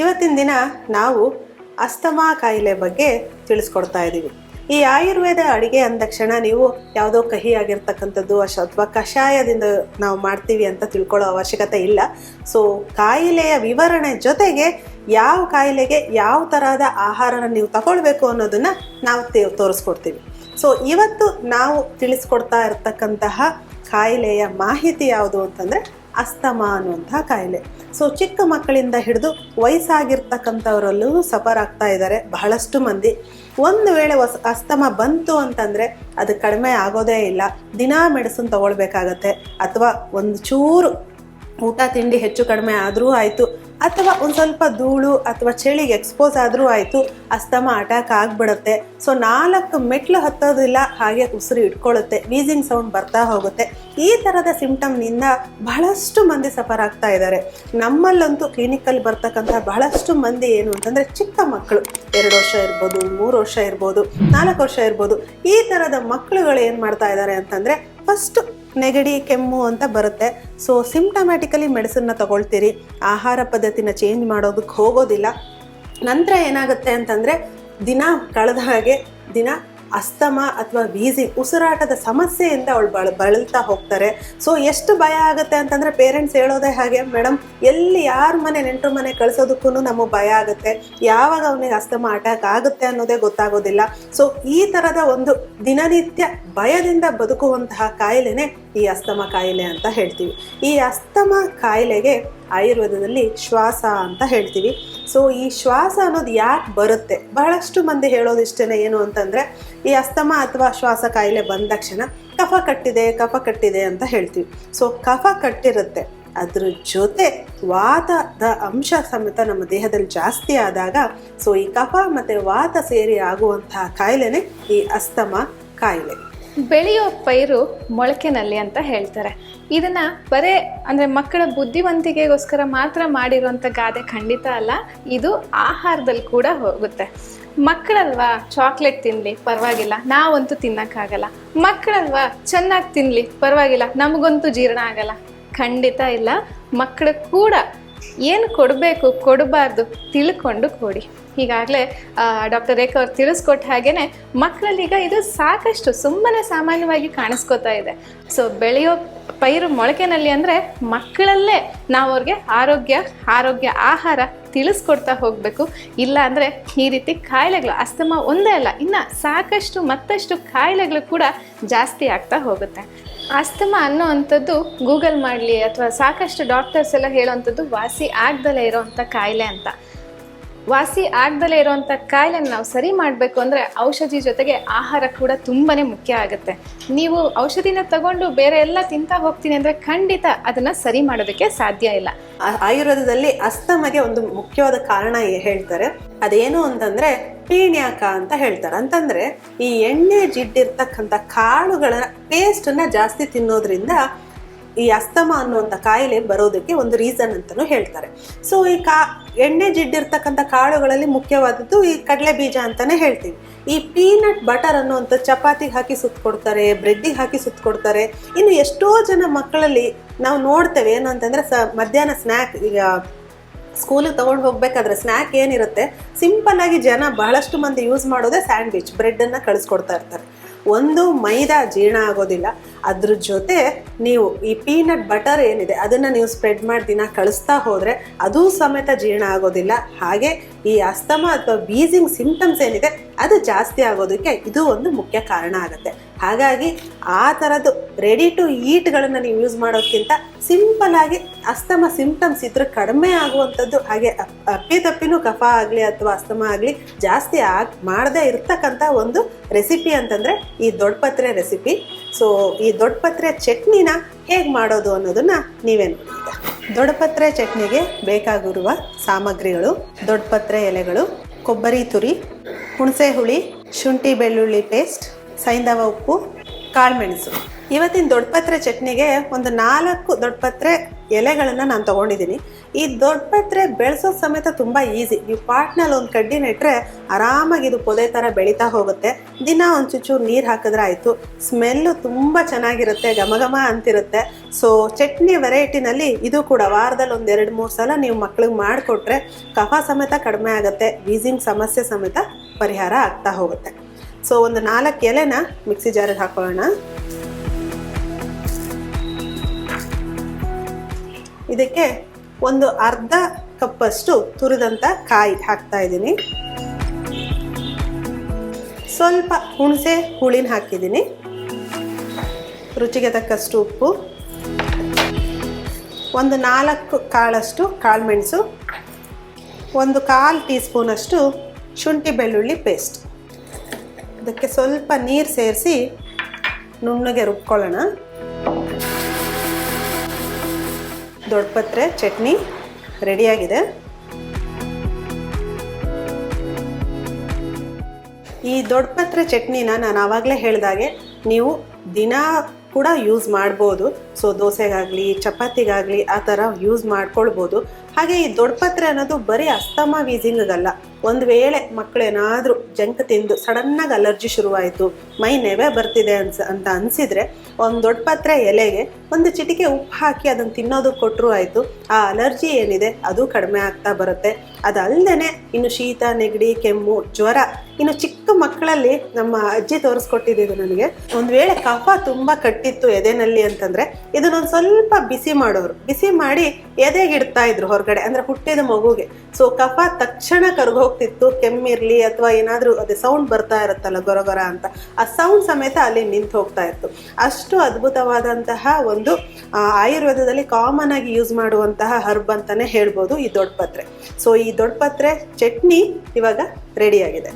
ಇವತ್ತಿನ ದಿನ ನಾವು ಅಸ್ತಮಾ ಕಾಯಿಲೆ ಬಗ್ಗೆ ತಿಳಿಸ್ಕೊಡ್ತಾ ಇದ್ದೀವಿ ಈ ಆಯುರ್ವೇದ ಅಡಿಗೆ ಅಂದ ತಕ್ಷಣ ನೀವು ಯಾವುದೋ ಕಹಿ ಆಗಿರ್ತಕ್ಕಂಥದ್ದು ಅಶ ಅಥವಾ ಕಷಾಯದಿಂದ ನಾವು ಮಾಡ್ತೀವಿ ಅಂತ ತಿಳ್ಕೊಳ್ಳೋ ಅವಶ್ಯಕತೆ ಇಲ್ಲ. ಸೊ ಕಾಯಿಲೆಯ ವಿವರಣೆ ಜೊತೆಗೆ ಯಾವ ಕಾಯಿಲೆಗೆ ಯಾವ ಥರದ ಆಹಾರನ ನೀವು ತಗೊಳ್ಬೇಕು ಅನ್ನೋದನ್ನ ನಾವು ತೋರಿಸ್ಕೊಡ್ತೀವಿ. ಸೊ ಇವತ್ತು ನಾವು ತಿಳಿಸ್ಕೊಡ್ತಾ ಇರ್ತಕ್ಕಂತಹ ಕಾಯಿಲೆಯ ಮಾಹಿತಿ ಯಾವುದು ಅಂತಂದರೆ ಅಸ್ತಮ ಅನ್ನುವಂಥ ಕಾಯಿಲೆ. ಸೊ ಚಿಕ್ಕ ಮಕ್ಕಳಿಂದ ಹಿಡಿದು ವಯಸ್ಸಾಗಿರ್ತಕ್ಕಂಥವರಲ್ಲೂ ಸಫರ್ ಆಗ್ತಾ ಇದ್ದಾರೆ ಬಹಳಷ್ಟು ಮಂದಿ. ಒಂದು ವೇಳೆ ಹೊಸ ಅಸ್ತಮ ಬಂತು ಅಂತಂದರೆ ಅದು ಕಡಿಮೆ ಆಗೋದೇ ಇಲ್ಲ. ದಿನಾ ಮೆಡಿಸಿನ್ ತಗೊಳ್ಬೇಕಾಗತ್ತೆ. ಅಥವಾ ಒಂದು ಚೂರು ಊಟ ತಿಂಡಿ ಹೆಚ್ಚು ಕಡಿಮೆ ಆದರೂ ಆಯಿತು. ಅಥವಾ ಒಂದು ಸ್ವಲ್ಪ ಧೂಳು ಅಥವಾ ಚಳಿಗೆ ಎಕ್ಸ್ಪೋಸ್ ಆದರೂ ಆಯಿತು, ಅಸ್ತಮ ಅಟ್ಯಾಕ್ ಆಗಿಬಿಡುತ್ತೆ. ಸೊ ನಾಲ್ಕು ಮೆಟ್ಲು ಹತ್ತೋದಿಲ್ಲ, ಹಾಗೆ ಉಸಿರು ಇಟ್ಕೊಳ್ಳುತ್ತೆ ವೀಸಿಂಗ್ ಸೌಂಡ್ ಬರ್ತಾ ಹೋಗುತ್ತೆ. ಈ ಥರದ ಸಿಂಪ್ಟಮ್ನಿಂದ ಬಹಳಷ್ಟು ಮಂದಿ ಸಫರ್ ಆಗ್ತಾ ಇದ್ದಾರೆ. ನಮ್ಮಲ್ಲಂತೂ ಕ್ಲಿನಿಕಲ್ಲಿ ಬರ್ತಕ್ಕಂಥ ಬಹಳಷ್ಟು ಮಂದಿ ಏನು ಅಂತಂದರೆ ಚಿಕ್ಕ ಮಕ್ಕಳು. ಎರಡು ವರ್ಷ ಇರ್ಬೋದು, ಮೂರು ವರ್ಷ ಇರ್ಬೋದು, ನಾಲ್ಕು ವರ್ಷ ಇರ್ಬೋದು. ಈ ಥರದ ಮಕ್ಕಳುಗಳು ಏನು ಮಾಡ್ತಾ ಇದ್ದಾರೆ ಅಂತಂದರೆ ಫಸ್ಟು ನೆಗಡಿ, ಕೆಮ್ಮು ಅಂತ ಬರುತ್ತೆ. ಸೊ ಸಿಮ್ಟಮ್ಯಾಟಿಕಲಿ ಮೆಡಿಸನ್ನ ತಗೊಳ್ತೀರಿ. ಆಹಾರ ಪದ್ಧತಿನ ಚೇಂಜ್ ಮಾಡೋದಕ್ಕೆ ಹೋಗೋದಿಲ್ಲ. ನಂತರ ಏನಾಗುತ್ತೆ ಅಂತಂದರೆ, ದಿನ ಕಳೆದ ಹಾಗೆ, ದಿನ ಅಸ್ತಮ ಅಥವಾ ವೀಸಿ ಉಸಿರಾಟದ ಸಮಸ್ಯೆಯಿಂದ ಅವಳು ಬಳ, ಬಳಲ್ತಾ ಹೋಗ್ತಾರೆ. ಸೊ ಎಷ್ಟು ಭಯ ಆಗುತ್ತೆ ಅಂತಂದರೆ ಪೇರೆಂಟ್ಸ್ ಹೇಳೋದೇ ಹಾಗೆ ಮೇಡಮ್ ಎಲ್ಲಿ ಯಾರ ಮನೆ, ನೆಂಟರು ಮನೆ ಕಳಿಸೋದಕ್ಕೂ ನಮಗೆ ಭಯ ಆಗುತ್ತೆ. ಯಾವಾಗ ಅವನಿಗೆ ಅಸ್ತಮ ಅಟ್ಯಾಕ್ ಆಗುತ್ತೆ ಅನ್ನೋದೇ ಗೊತ್ತಾಗೋದಿಲ್ಲ. ಸೊ ಈ ಥರದ ಒಂದು ದಿನನಿತ್ಯ ಭಯದಿಂದ ಬದುಕುವಂತಹ ಕಾಯಿಲೆನೇ ಈ ಅಸ್ತಮ ಕಾಯಿಲೆ ಅಂತ ಹೇಳ್ತೀವಿ. ಈ ಅಸ್ತಮ ಕಾಯಿಲೆಗೆ ಆಯುರ್ವೇದದಲ್ಲಿ ಶ್ವಾಸ ಅಂತ ಹೇಳ್ತೀವಿ. ಸೊ ಈ ಶ್ವಾಸ ಅನ್ನೋದು ಯಾಕೆ ಬರುತ್ತೆ? ಬಹಳಷ್ಟು ಮಂದಿ ಹೇಳೋದು ಇಷ್ಟೇ ಏನು ಅಂತಂದರೆ, ಈ ಅಸ್ತಮ ಅಥವಾ ಶ್ವಾಸ ಕಾಯಿಲೆ ಬಂದ ತಕ್ಷಣ ಕಫ ಕಟ್ಟಿದೆ ಕಫ ಕಟ್ಟಿದೆ ಅಂತ ಹೇಳ್ತೀವಿ. ಸೊ ಕಫ ಕಟ್ಟಿರುತ್ತೆ. ಅದ್ರ ಜೊತೆ ವಾತದ ಅಂಶ ಸಮೇತ ನಮ್ಮ ದೇಹದಲ್ಲಿ ಜಾಸ್ತಿ ಆದಾಗ ಸೊ ಈ ಕಫ ಮತ್ತು ವಾತ ಸೇರಿ ಆಗುವಂತಹ ಕಾಯಿಲೆನೇ ಈ ಅಸ್ತಮ ಕಾಯಿಲೆ. ಬೆಳೆಯೋ ಪೈರು ಮೊಳಕೆನಲ್ಲಿ ಅಂತ ಹೇಳ್ತಾರೆ. ಇದನ್ನ ಬರೇ ಅಂದ್ರೆ ಮಕ್ಕಳ ಬುದ್ಧಿವಂತಿಕೆಗೋಸ್ಕರ ಮಾತ್ರ ಮಾಡಿರುವಂತ ಗಾದೆ ಖಂಡಿತ ಅಲ್ಲ, ಇದು ಆಹಾರದಲ್ಲಿ ಕೂಡ ಹೋಗುತ್ತೆ. ಮಕ್ಕಳಲ್ವಾ ಚಾಕ್ಲೇಟ್ ತಿನ್ಲಿ, ಪರವಾಗಿಲ್ಲ, ನಾವಂತೂ ತಿನ್ನಕ್ಕಾಗಲ್ಲ. ಮಕ್ಕಳಲ್ವಾ ಚೆನ್ನಾಗಿ ತಿನ್ಲಿ, ಪರವಾಗಿಲ್ಲ, ನಮಗಂತೂ ಜೀರ್ಣ ಆಗಲ್ಲ. ಖಂಡಿತ ಇಲ್ಲ, ಮಕ್ಕಳು ಕೂಡ ಏನು ಕೊಡಬೇಕು, ಕೊಡಬಾರ್ದು ತಿಳ್ಕೊಂಡು ಕೊಡಿ. ಈಗಾಗಲೇ ಡಾಕ್ಟರ್ ರೇಖಾ ಅವ್ರು ತಿಳಿಸ್ಕೊಟ್ಟ ಹಾಗೇ ಮಕ್ಕಳಲ್ಲೀಗ ಇದು ಸಾಕಷ್ಟು ಸುಮ್ಮನೆ ಸಾಮಾನ್ಯವಾಗಿ ಕಾಣಿಸ್ಕೋತಾ ಇದೆ. ಸೊ ಬೆಳೆಯೋ ಪೈರು ಮೊಳಕೆನಲ್ಲಿ ಅಂದರೆ ಮಕ್ಕಳಲ್ಲೇ ನಾವು ಅವ್ರಿಗೆ ಆರೋಗ್ಯ ಆರೋಗ್ಯ, ಆಹಾರ ತಿಳಿಸ್ಕೊಡ್ತಾ ಹೋಗಬೇಕು. ಇಲ್ಲ ಅಂದರೆ ಈ ರೀತಿ ಕಾಯಿಲೆಗಳು, ಅಸ್ತಮ ಒಂದೇ ಅಲ್ಲ, ಇನ್ನು ಸಾಕಷ್ಟು ಮತ್ತಷ್ಟು ಕಾಯಿಲೆಗಳು ಕೂಡ ಜಾಸ್ತಿ ಆಗ್ತಾ ಹೋಗುತ್ತೆ. ಅಸ್ತಮ ಅನ್ನೋ ಅಂಥದ್ದು ಗೂಗಲ್ ಮಾಡಲಿ ಅಥವಾ ಸಾಕಷ್ಟು ಡಾಕ್ಟರ್ಸ್ ಎಲ್ಲ ಹೇಳೋವಂಥದ್ದು ವಾಸಿ ಆಗ್ದಲೇ ಇರೋವಂಥ ಕಾಯಿಲೆ ಅಂತ. ವಾಸಿ ಆಗ್ದಲೇ ಇರೋವಂಥ ಕಾಯಿಲೆನ ನಾವು ಸರಿ ಮಾಡಬೇಕು ಅಂದರೆ ಔಷಧಿ ಜೊತೆಗೆ ಆಹಾರ ಕೂಡ ತುಂಬಾ ಮುಖ್ಯ ಆಗುತ್ತೆ. ನೀವು ಔಷಧಿನ ತಗೊಂಡು ಬೇರೆ ಎಲ್ಲ ತಿಂತಾ ಹೋಗ್ತೀನಿ ಅಂದರೆ ಖಂಡಿತ ಅದನ್ನು ಸರಿ ಮಾಡೋದಕ್ಕೆ ಸಾಧ್ಯ ಇಲ್ಲ. ಆಯುರ್ವೇದದಲ್ಲಿ ಅಸ್ತಮಗೆ ಒಂದು ಮುಖ್ಯವಾದ ಕಾರಣ ಹೇಳ್ತಾರೆ. ಅದೇನು ಅಂತಂದ್ರೆ ಪೀಣ್ಯಾಕ ಅಂತ ಹೇಳ್ತಾರೆ. ಅಂತಂದ್ರೆ ಈ ಎಣ್ಣೆ ಜಿಡ್ಡಿರ್ತಕ್ಕಂಥ ಕಾಳುಗಳ ಪೇಸ್ಟನ್ನ ಜಾಸ್ತಿ ತಿನ್ನೋದ್ರಿಂದ ಈ ಅಸ್ತಮ ಅನ್ನುವಂಥ ಕಾಯಿಲೆ ಬರೋದಕ್ಕೆ ಒಂದು ರೀಸನ್ ಅಂತಲೂ ಹೇಳ್ತಾರೆ. ಸೊ ಈ ಕಾ, ಎಣ್ಣೆ ಜಿಡ್ಡಿರ್ತಕ್ಕಂಥ ಕಾಳುಗಳಲ್ಲಿ ಮುಖ್ಯವಾದದ್ದು ಈ ಕಡಲೆ ಬೀಜ ಅಂತಲೇ ಹೇಳ್ತೀವಿ. ಈ ಪೀನಟ್ ಬಟರ್ ಅನ್ನುವಂಥ ಚಪಾತಿಗೆ ಹಾಕಿ ಸುತ್ತಕೊಡ್ತಾರೆ ಬ್ರೆಡ್ಡಿಗೆ ಹಾಕಿ ಸುತ್ತಕೊಡ್ತಾರೆ ಇನ್ನು ಎಷ್ಟೋ ಜನ ಮಕ್ಕಳಲ್ಲಿ ನಾವು ನೋಡ್ತೇವೆ ಏನು ಅಂತಂದರೆ ಸ, ಮಧ್ಯಾಹ್ನ ಸ್ನ್ಯಾಕ್ ಈಗ ಸ್ಕೂಲಿಗೆ ತೊಗೊಂಡು ಹೋಗ್ಬೇಕಾದ್ರೆ ಸ್ನ್ಯಾಕ್ ಏನಿರುತ್ತೆ? ಸಿಂಪಲ್ ಆಗಿ ಜನ ಬಹಳಷ್ಟು ಮಂದಿ ಯೂಸ್ ಮಾಡೋದೇ ಸ್ಯಾಂಡ್ವಿಚ್ ಬ್ರೆಡ್ಡನ್ನು ಕಳಿಸ್ಕೊಡ್ತಾ ಇರ್ತಾರೆ. ಒಂದು ಮೈದಾ ಜೀರ್ಣ ಆಗೋದಿಲ್ಲ. ಅದ್ರ ಜೊತೆ ನೀವು ಈ ಪೀನಟ್ ಬಟರ್ ಏನಿದೆ, ಅದನ್ನು ನೀವು ಸ್ಪ್ರೆಡ್ ಮಾಡಿ ದಿನ ಕಳಿಸ್ತಾ ಹೋದರೆ ಅದು ಸಮೇತ ಜೀರ್ಣ ಆಗೋದಿಲ್ಲ. ಹಾಗೆ ಈ ಅಸ್ತಮ ಅಥವಾ ಬೀಸಿಂಗ್ ಸಿಂಪ್ಟಮ್ಸ್ ಏನಿದೆ, ಅದು ಜಾಸ್ತಿ ಆಗೋದಕ್ಕೆ ಇದು ಒಂದು ಮುಖ್ಯ ಕಾರಣ ಆಗುತ್ತೆ. ಹಾಗಾಗಿ ಆ ಥರದ್ದು ರೆಡಿ ಟು ಈಟ್ಗಳನ್ನು ನೀವು ಯೂಸ್ ಮಾಡೋಕ್ಕಿಂತ ಸಿಂಪಲ್ ಆಗಿ ಅಸ್ತಮ ಸಿಂಪ್ಟಮ್ಸ್ ಇದ್ರೆ ಕಡಿಮೆ ಆಗುವಂಥದ್ದು, ಹಾಗೆ ಅಪ್ಪಿ ಅಪ್ಪಿತಪ್ಪಿನೂ ಕಫ ಆಗಲಿ ಅಥವಾ ಅಸ್ತಮ ಆಗಲಿ ಜಾಸ್ತಿ ಆಗ್, ಮಾಡದೇ ಇರ್ತಕ್ಕಂಥ ಒಂದು ರೆಸಿಪಿ ಅಂತಂದರೆ ಈ ದೊಡ್ಡಪತ್ರೆ ರೆಸಿಪಿ ಸೊ ಈ ದೊಡ್ಡಪತ್ರೆ ಚಟ್ನಿನ ಹೇಗೆ ಮಾಡೋದು ಅನ್ನೋದನ್ನು ನೀವೇ ದೊಡ್ಡಪತ್ರೆ ಚಟ್ನಿಗೆ ಬೇಕಾಗಿರುವ ಸಾಮಗ್ರಿಗಳು, ದೊಡ್ಡಪತ್ರೆ ಎಲೆಗಳು, ಕೊಬ್ಬರಿ ತುರಿ ಹುಣಸೆ ಹುಳಿ ಶುಂಠಿ ಬೆಳ್ಳುಳ್ಳಿ ಪೇಸ್ಟ್ ಸೈಂಧವ ಉಪ್ಪು, ಕಾಳುಮೆಣಸು. ಇವತ್ತಿನ ದೊಡ್ಡಪತ್ರೆ ಚಟ್ನಿಗೆ ಒಂದು ನಾಲ್ಕು ದೊಡ್ಡಪತ್ರೆ ಎಲೆಗಳನ್ನು ನಾನು ತೊಗೊಂಡಿದ್ದೀನಿ. ಈ ದೊಡ್ಡಪತ್ರೆ ಬೆಳೆಸೋದು ಬೆಳೆಸೋ ಸಮೇತ ತುಂಬ ಈಸಿ ನೀವು ಪಾಟ್ನಲ್ಲಿ ಒಂದು ಕಡ್ಡಿ ನೆಟ್ಟರೆ ಆರಾಮಾಗಿ ಇದು ಪೊದೆ ಥರ ಬೆಳೀತಾ ಹೋಗುತ್ತೆ. ದಿನ ಒಂದು ಚುಚ್ಚೂರು ನೀರು ಹಾಕಿದ್ರೆ ಆಯಿತು. ಸ್ಮೆಲ್ಲು ತುಂಬ ಚೆನ್ನಾಗಿರುತ್ತೆ, ಘಮ ಘಮ ಅಂತಿರುತ್ತೆ. ಸೊ ಚಟ್ನಿ ವೆರೈಟಿನಲ್ಲಿ ಇದು ಕೂಡ ವಾರದಲ್ಲಿ ಒಂದು ಎರಡು ಮೂರು ಸಲ ನೀವು ಮಕ್ಳಿಗೆ ಮಾಡಿಕೊಟ್ರೆ ಕಫ ಸಮೇತ ಕಡಿಮೆ ಆಗುತ್ತೆ ವೀಸಿಂಗ್ ಸಮಸ್ಯೆ ಸಮೇತ ಪರಿಹಾರ ಆಗ್ತಾ ಹೋಗುತ್ತೆ. ಸೊ ಒಂದು ನಾಲ್ಕು ಎಲೆನ ಮಿಕ್ಸಿ ಜಾರಿಗೆ ಹಾಕೊಳ್ಳೋಣ. ಇದಕ್ಕೆ ಒಂದು ಅರ್ಧ ಕಪ್ಪಷ್ಟು ತುರಿದಂಥ ಕಾಯಿ ಹಾಕ್ತಾ ಇದ್ದೀನಿ. ಸ್ವಲ್ಪ ಹುಣಸೆ ಹುಳಿನ ಹಾಕಿದ್ದೀನಿ. ರುಚಿಗೆ ತಕ್ಕಷ್ಟು ಉಪ್ಪು. ಒಂದು ನಾಲ್ಕು ಕಾಳಷ್ಟು ಕಾಳುಮೆಣಸು ಒಂದು ಕಾಲು ಟೀ ಸ್ಪೂನಷ್ಟು ಶುಂಠಿ ಬೆಳ್ಳುಳ್ಳಿ ಪೇಸ್ಟ್. ಅದಕ್ಕೆ ಸ್ವಲ್ಪ ನೀರು ಸೇರಿಸಿ ನುಣ್ಣಗೆ ರುಬ್ಕೊಳ್ಳೋಣ. ದೊಡ್ಡಪತ್ರೆ ಚಟ್ನಿ ರೆಡಿಯಾಗಿದೆ. ಈ ದೊಡ್ಡಪತ್ರೆ ಚಟ್ನಿನ ನಾನು ಆವಾಗಲೇ ಹೇಳಿದಾಗೆ ನೀವು ದಿನ ಕೂಡ ಯೂಸ್ ಮಾಡ್ಬೋದು. ಸೊ ದೋಸೆಗಾಗಲಿ, ಚಪಾತಿಗಾಗಲಿ ಆ ಥರ ಯೂಸ್ ಮಾಡ್ಕೊಳ್ಬೋದು. ಹಾಗೆ ಈ ದೊಡ್ಡಪತ್ರೆ ಅನ್ನೋದು ಬರೀ ಅಸ್ತಮ ವೀಸಿಂಗಲ್ಲ ಒಂದು ವೇಳೆ ಮಕ್ಕಳೇನಾದರೂ ಜಂಕ್ ತಿಂದು ಸಡನ್ನಾಗಿ ಅಲರ್ಜಿ ಶುರುವಾಯಿತು, ಮೈ ನೆವೆ ಬರ್ತಿದೆ ಅನ್ಸ, ಅಂತ ಅನಿಸಿದರೆ ಒಂದು ದೊಡ್ಡ ಪತ್ರೆ ಎಲೆಗೆ ಒಂದು ಚಿಟಿಕೆ ಉಪ್ಪು ಹಾಕಿ ಅದನ್ನು ತಿನ್ನೋದು ಕೊಟ್ಟರು ಆಯಿತು. ಆ ಅಲರ್ಜಿ ಏನಿದೆ ಅದು ಕಡಿಮೆ ಆಗ್ತಾ ಬರುತ್ತೆ. ಅದಲ್ಲದೆ ಇನ್ನು ಶೀತ, ನೆಗಡಿ, ಕೆಮ್ಮು, ಜ್ವರ ಇನ್ನು ಚಿಕ್ಕ ಮಕ್ಕಳಲ್ಲಿ ನಮ್ಮ ಅಜ್ಜಿ ತೋರಿಸ್ಕೊಟ್ಟಿದ್ದು ನನಗೆ. ಒಂದು ವೇಳೆ ಕಫ ತುಂಬ ಕಟ್ಟಿತ್ತು ಎದೆನಲ್ಲಿ ಅಂತಂದರೆ ಇದನ್ನೊಂದು ಸ್ವಲ್ಪ ಬಿಸಿ ಮಾಡೋರು. ಬಿಸಿ ಮಾಡಿ ಎದೆಗೆ ಇಡ್ತಾ ಇದ್ರು ಹೊರಗಡೆ ಅಂದರೆ ಹುಟ್ಟಿದ ಮಗುಗೆ. ಸೊ ಕಫ ತಕ್ಷಣ ಕರ್ಗೋಗ್ತಿತ್ತು ಕೆಮ್ಮಿರ್ಲಿ ಅಥವಾ ಏನಾದರೂ ಅದೇ ಸೌಂಡ್ ಬರ್ತಾ ಇರುತ್ತಲ್ಲ ಗೊರಗೊರ ಅಂತ, ಆ ಸೌಂಡ್ ಸಮೇತ ಅಲ್ಲಿ ನಿಂತು ಹೋಗ್ತಾ ಇತ್ತು. ಅಷ್ಟು ಅದ್ಭುತವಾದಂತಹ ಒಂದು ಆಯುರ್ವೇದದಲ್ಲಿ ಕಾಮನ್ ಆಗಿ ಯೂಸ್ ಮಾಡುವಂತಹ ಹರ್ಬ್ ಅಂತಾನೆ ಹೇಳ್ಬೋದು ಈ ದೊಡ್ಡಪತ್ರೆ ಸೊ ಈ ದೊಡ್ಡಪತ್ರೆ ಚಟ್ನಿ ಇವಾಗ ರೆಡಿಯಾಗಿದೆ